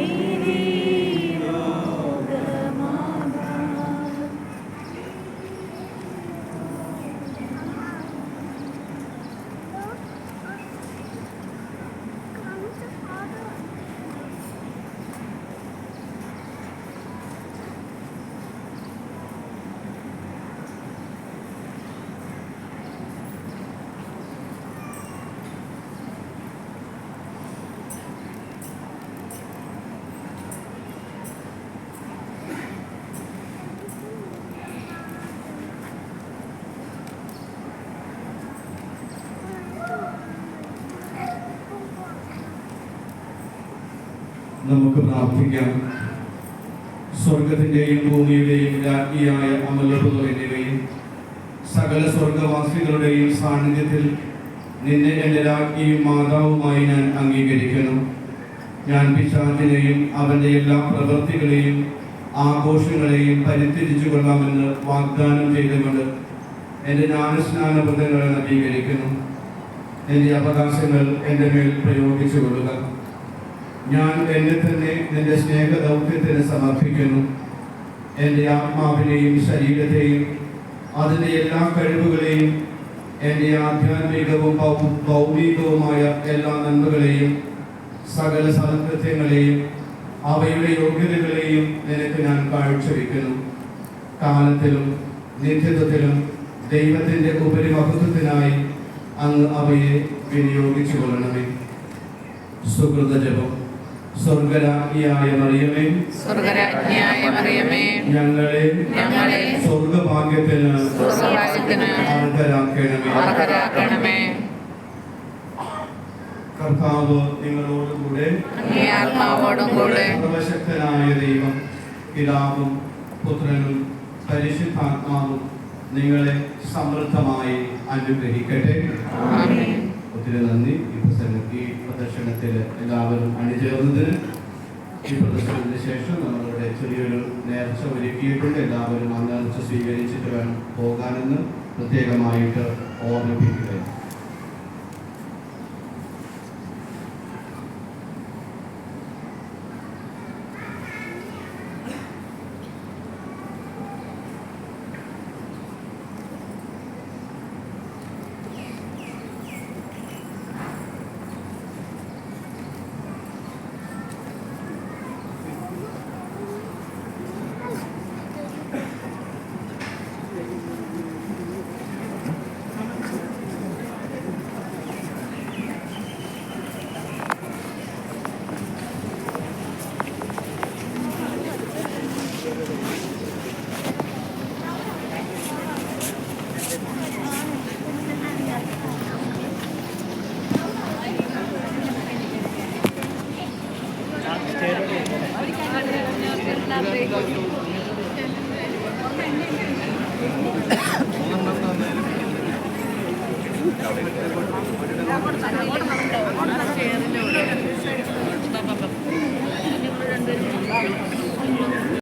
Bye. നമുക്ക് പ്രാർത്ഥിക്കാം. സ്വർഗത്തിന്റെയും ഭൂമിയുടെയും രാജ്ഞിയായ അമലപുതറിന്റെയും സകല സ്വർഗവാസികളുടെയും സാന്നിധ്യത്തിൽ നിന്നെ എന്റെ രാജ്ഞിയും മാതാവുമായി ഞാൻ അംഗീകരിക്കുന്നു. ഞാൻ പിശാചിനെയും അവന്റെ എല്ലാ പ്രവൃത്തികളെയും ആഘോഷങ്ങളെയും പരിത്തിരിച്ചു കൊള്ളാമെന്ന് വാഗ്ദാനം ചെയ്തുകൊണ്ട് എന്റെ ജ്ഞാനസ്നാന വ്രതങ്ങളെ നവീകരിക്കുന്നു. എന്റെ അവകാശങ്ങൾ എന്റെ മേൽ പ്രയോഗിച്ചു കൊള്ളുക ഞാൻ എന്നെ തന്നെ നിന്റെ സ്നേഹ ദൗത്യത്തിന് സമർപ്പിക്കുന്നു. എന്റെ ആത്മാവിനെയും ശരീരത്തെയും അതിന്റെ എല്ലാ കഴിവുകളെയും എന്റെ ആധ്യാത്മികവും ഭൗമികവുമായ എല്ലാ നന്മകളെയും സകല സൽകൃത്യങ്ങളെയും അവയുടെ യോഗ്യതകളെയും നിനക്ക് ഞാൻ കാഴ്ചവെക്കുന്നു. കാലത്തിലും നിത്യത്വത്തിലും ദൈവത്തിന്റെ ഉപരിമഹത്വത്തിനായി അങ്ങ് അവയെ വിനിയോഗിച്ചു കൊള്ളണമേ സുഹൃത ജപം സ്വർഗരാജ്ഞിയായ മറിയമേ സ്വർഗരാജ്ഞിയായ മറിയമേ ഞങ്ങളെ ഞങ്ങളെ സ്വർഗഭാഗ്യത്തിന് സ്വർഗരാജ്യത്തിന് അർഹരാക്കണമേ. അർഹരാക്കണമേ. കർത്താവ് നിങ്ങളോടുകൂടെ ആത്മാവോടും കൂടെ സർവശക്തനായ ദൈവം പിതാവും പുത്രനും പരിശുദ്ധാത്മാവും നിങ്ങളെ സമൃദ്ധമായി അനുഗ്രഹിക്കട്ടെ. ആമേൻ. ഒത്തിരി നന്ദി. ഈ പ്രസംഗ ഈ പ്രദർശനത്തിൽ എല്ലാവരും അണിചേർന്നതിന് ഈ പ്രദർശനത്തിന് ശേഷം നമ്മളുടെ ചെറിയൊരു നേർച്ച ഒരുക്കിയിട്ടുണ്ട്. എല്ലാവരും ആ നേർച്ച സ്വീകരിച്ചിട്ട് വേണം പോകാനെന്ന് പ്രത്യേകമായിട്ട് ഓർമ്മിപ്പിക്കുകയാണ്. അവിടെ